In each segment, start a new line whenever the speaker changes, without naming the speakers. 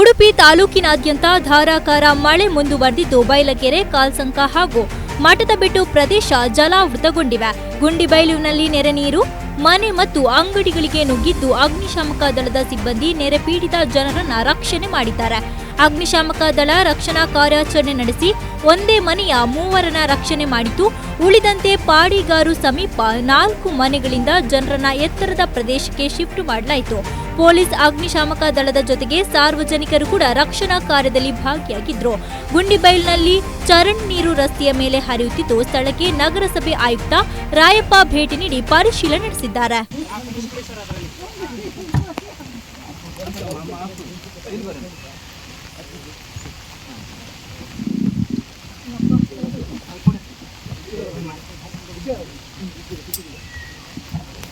ಉಡುಪಿ ತಾಲೂಕಿನಾದ್ಯಂತ ಧಾರಾಕಾರ ಮಳೆ ಮುಂದುವರೆದಿದ್ದು ಬೈಲಕೆರೆ ಕಾಲ್ಸಂಕ ಹಾಗೂ ಮಠದಬೆಟ್ಟು ಪ್ರದೇಶ ಜಲಾವೃತಗೊಂಡಿವೆ. ಗುಂಡಿಬೈಲುವಿನಲ್ಲಿ ನೆರೆ ನೀರು, ಮನೆ ಮತ್ತು ಅಂಗಡಿಗಳಿಗೆ ನುಗ್ಗಿದ್ದು ಅಗ್ನಿಶಾಮಕ ದಳದ ಸಿಬ್ಬಂದಿ ನೆರೆ ಪೀಡಿತ ಜನರನ್ನ ರಕ್ಷಣೆ ಮಾಡಿದ್ದಾರೆ. ಅಗ್ನಿಶಾಮಕ ದಳ ರಕ್ಷಣಾ ಕಾರ್ಯಾಚರಣೆ ನಡೆಸಿ ಒಂದೇ ಮನೆಯ ಮೂವರನ್ನ ರಕ್ಷಣೆ ಮಾಡಿತು ಉಳಿದಂತೆ ಪಾಡಿಗಾರು ಸಮೀಪ ನಾಲ್ಕು ಮನೆಗಳಿಂದ ಜನರನ್ನ ಎತ್ತರದ ಪ್ರದೇಶಕ್ಕೆ ಶಿಫ್ಟ್ ಮಾಡಲಾಯಿತು. ಪೊಲೀಸ್ ಅಗ್ನಿಶಾಮಕ ದಳದ ಜೊತೆಗೆ ಸಾರ್ವಜನಿಕರು ಕೂಡ ರಕ್ಷಣಾ ಕಾರ್ಯದಲ್ಲಿ ಭಾಗಿಯಾಗಿದ್ರು. ಗುಂಡಿಬೈಲ್ನಲ್ಲಿ ಚರಣ್ ನೀರು ರಸ್ತೆಯ ಮೇಲೆ ಹರಿಯುತ್ತಿದ್ದು, ಸ್ಥಳಕ್ಕೆ ನಗರಸಭೆ ಆಯುಕ್ತ ರಾಯಪ್ಪ ಭೇಟಿ ನೀಡಿ ಪರಿಶೀಲನೆ ನಡೆಸಿದ್ದಾರೆ.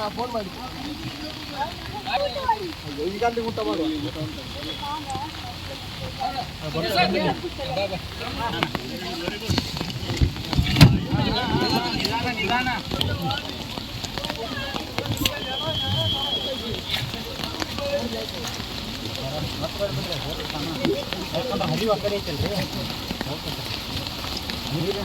haga forma. ¡Ay, ay.